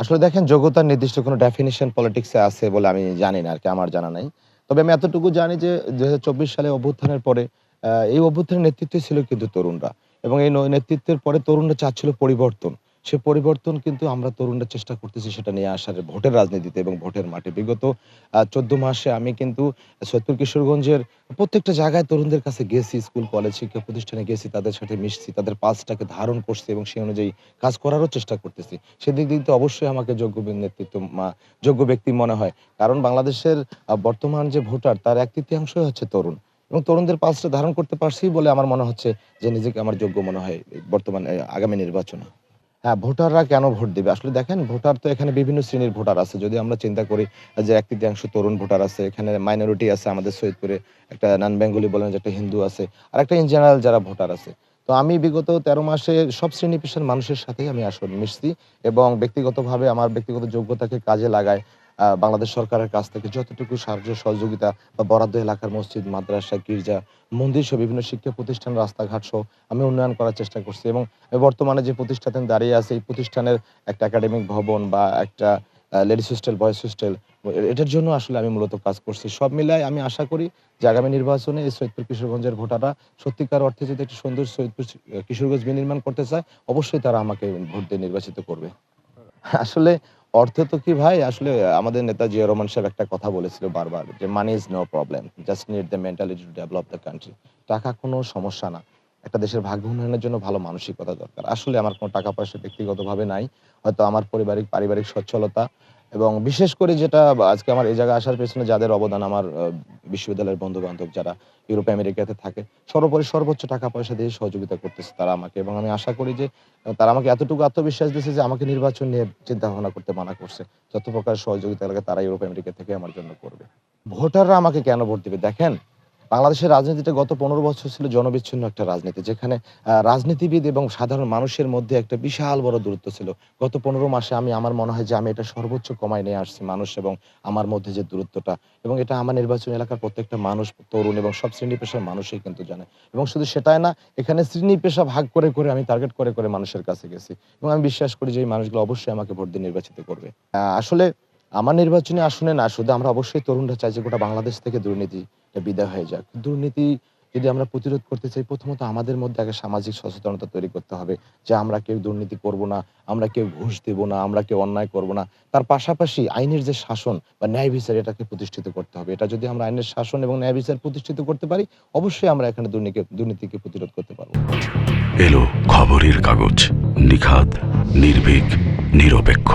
আসলে দেখেন যোগ্যতার নির্দিষ্ট কোনো ডেফিনিশন পলিটিক্সে আছে বলে আমি জানি না আর কি, আমার জানা নাই। তবে আমি এতটুকু জানি যে দুই হাজার চব্বিশ সালে অভ্যুত্থানের পরে এই অভ্যুত্থানের নেতৃত্বে ছিল কিন্তু তরুণরা। এবং এই নেতৃত্বের পরে তরুণরা চাচ্ছিল পরিবর্তন। সে পরিবর্তন কিন্তু আমরা তরুণরা চেষ্টা করতেছি সেটা নিয়ে আসার ভোটের রাজনীতিতে এবং ভোটের মাঠে। বিগত চোদ্দ মাসে আমি কিন্তু সৈয়দপুর কিশোরগঞ্জের প্রত্যেকটা জায়গায় তরুণদের কাছে গেছি, স্কুল, কলেজ, শিক্ষা প্রতিষ্ঠানে গেছি, তাদের সাথে মিশছি, তাদের পালসটাকে ধারণ করছি এবং সেই অনুযায়ী কাজ করারও চেষ্টা করতেছি। সেদিক দিক দিয়ে অবশ্যই আমাকে যোগ্য নেতৃত্ব যোগ্য ব্যক্তি মনে হয়। কারণ বাংলাদেশের বর্তমান যে ভোটার তার এক তৃতীয়াংশই হচ্ছে তরুণ এবং তরুণদের পালসটা ধারণ করতে পারছি বলে আমার মনে হচ্ছে যে নিজেকে আমার যোগ্য মনে হয় বর্তমানে আগামী নির্বাচনে। হ্যাঁ ভোটাররা কেন ভোট দেবে? আসলে দেখেন, ভোটার তো এখানে বিভিন্ন শ্রেণির ভোটার আছে। যদি আমরা চিন্তা করি যে এক তৃতীয়াংশ তরুণ ভোটার আছে, এখানে মাইনরিটি আছে, আমাদের সৈয়দপুরে একটা নন বেঙ্গলি বলেন যে একটা হিন্দু আছে, আর একটা ইন জেনারেল যারা ভোটার আছে। তো আমি বিগত তেরো মাসে সব শ্রেণি পেশার মানুষের সাথেই আমি আসলে মিশছি এবং ব্যক্তিগতভাবে আমার ব্যক্তিগত যোগ্যতাকে কাজে লাগায়। বাংলাদেশ সরকারের কাছ থেকে যতটুকু সাহায্য, সহযোগিতা বা বরাদ্দ এলাকার মসজিদ, মাদ্রাসা, গির্জা, মন্দির সহ বিভিন্ন শিক্ষা প্রতিষ্ঠান, রাস্তাঘাট সহ আমি উন্নয়ন করার চেষ্টা করছি এবং বর্তমানে যে প্রতিষ্ঠানে দাঁড়িয়ে আছে, এই প্রতিষ্ঠানের একটা একাডেমিক ভবন বা একটা লেডিস হোস্টেল বয়েজ হোস্টেল এটার জন্য আসলে আমি মূলত কাজ করছি। সব মিলায় আমি আশা করি যে আগামী নির্বাচনে এই সৈয়দপুর কিশোরগঞ্জের ভোটাররা সত্যিকার অর্থে যদি একটা সুন্দর সৈয়দপুর কিশোরগঞ্জ বিনির্মাণ করতে চায়, অবশ্যই তারা আমাকে ভোট দিয়ে নির্বাচিত করবে। আসলে অর্থ তো কি ভাই? আসলে আমাদের নেতা জিয়া রহমান সাহেব একটা কথা বলেছিল বারবার যে money is no problem just need the mentality to develop the country টাকা কোনো সমস্যা না। একটা দেশের ভাগ্য উন্নয়নের জন্য ভালো মানসিকতা দরকার। আসলে আমার কোনো টাকা পয়সা ব্যক্তিগতভাবে নাই। হয়তো আমার পারিবারিক পারিবারিক সচ্ছলতা এবং বিশেষ করে যেটা আজকে আমার এই জায়গায় আসার পেছনে যাদের অবদান আমার বিশ্ববিদ্যালয়ের বন্ধু বান্ধব যারা ইউরোপ, আমেরিকাতে থাকে, সর্বোপরি সর্বোচ্চ টাকা পয়সা দিয়ে সহযোগিতা করতেছে তারা আমাকে এবং আমি আশা করি যে তারা আমাকে এতটুকু আত্মবিশ্বাস দিয়েছে যে আমাকে নির্বাচন নিয়ে চিন্তা ভাবনা করতে মানা করছে। যত প্রকার সহযোগিতা লাগে তারা ইউরোপ, আমেরিকা থেকে আমার জন্য করবে। ভোটাররা আমাকে কেন ভোট দিবে? দেখেন বাংলাদেশের রাজনীতিটা গত পনেরো বছর ছিল জনবিচ্ছিন্ন একটা রাজনীতি, যেখানে রাজনীতিবিদ এবং সাধারণ মানুষের মধ্যে একটা বিশাল বড় দূরত্ব ছিল। গত পনেরো মাসে আমি, আমার মনে হয় যে আমি এটা সর্বোচ্চ কমায় নিয়ে আসছি মানুষ এবং আমার মধ্যে যে দূরত্বটা। এবং এটা আমার নির্বাচন এলাকার প্রত্যেকটা মানুষ, তরুণ এবং সব শ্রেণি পেশার মানুষই কিন্তু জানে। এবং শুধু সেটাই না, এখানে শ্রেণি পেশা ভাগ করে করে আমি টার্গেট করে করে মানুষের কাছে গেছি। এবং আমি বিশ্বাস করি যে এই মানুষগুলো অবশ্যই আমাকে ভোট দিয়ে নির্বাচিত করবে। আসলে আমার নির্বাচনী আসনে না, শুধু আমরা অবশ্যই তরুণরা চাই যে গোটা বাংলাদেশ থেকে দুর্নীতি বিদায় হয়ে যাক। দুর্নীতি যদি আমরা প্রতিরোধ করতে চাই, প্রথমত আমাদের মধ্যে আগে সামাজিক সচেতনতা তৈরি করতে হবে যে আমরা কেউ দুর্নীতি করব না, আমরা কেউ ঘুষ দেব না, আমরা কেউ অন্যায় করব না। তার পাশাপাশি আইনের যে শাসন বা ন্যায় বিচার, এটাকে প্রতিষ্ঠিত করতে হবে। এটা যদি আমরা আইনের শাসন এবং ন্যায় বিচার প্রতিষ্ঠিত করতে পারি, অবশ্যই আমরা এখানে দুর্নীতি, দুর্নীতিকে প্রতিরোধ করতে পারব। এলো খবরের কাগজ নিখাত নির্ভীক, নিরপেক্ষ।